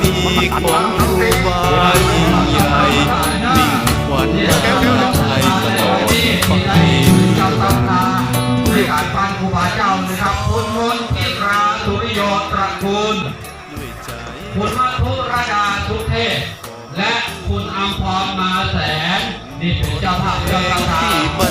มีของครูบายิ่งใหญ่มิ่งขวัญใยตลอดไปด้วยการฟังครูบาเจ้านะครับคุณมนติราสุริยตระกูลคุณมัทุรดาทุเทศ และคุณอัมพรมาแสนนี่เป็นเจ้าภาพเจ้าตา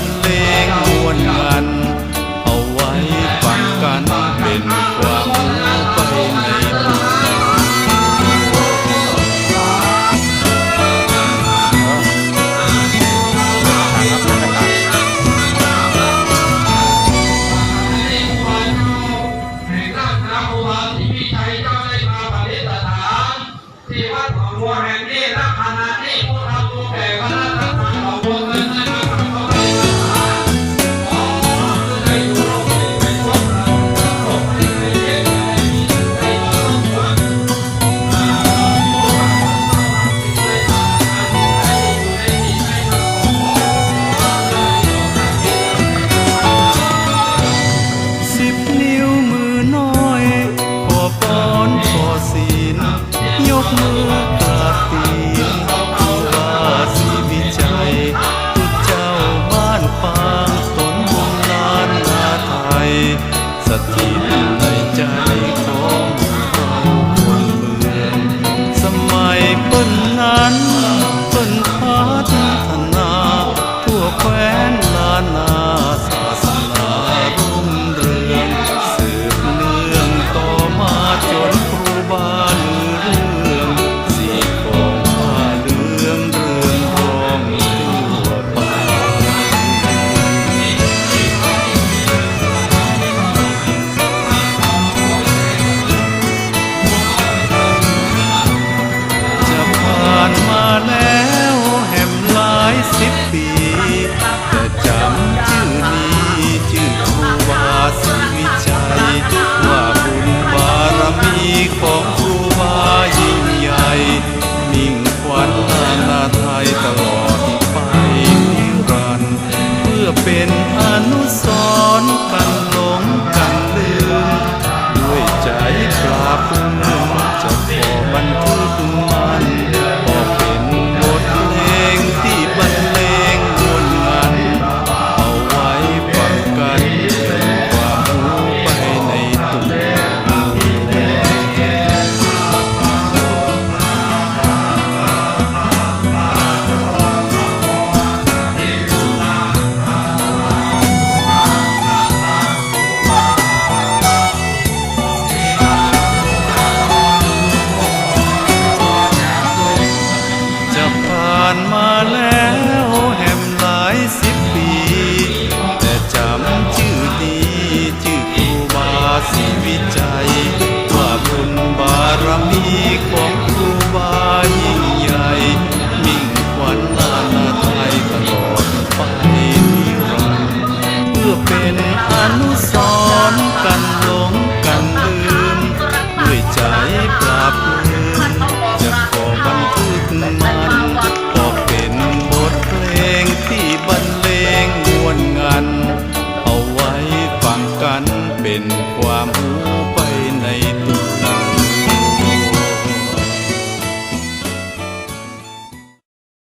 fraco ็นความหูไปใน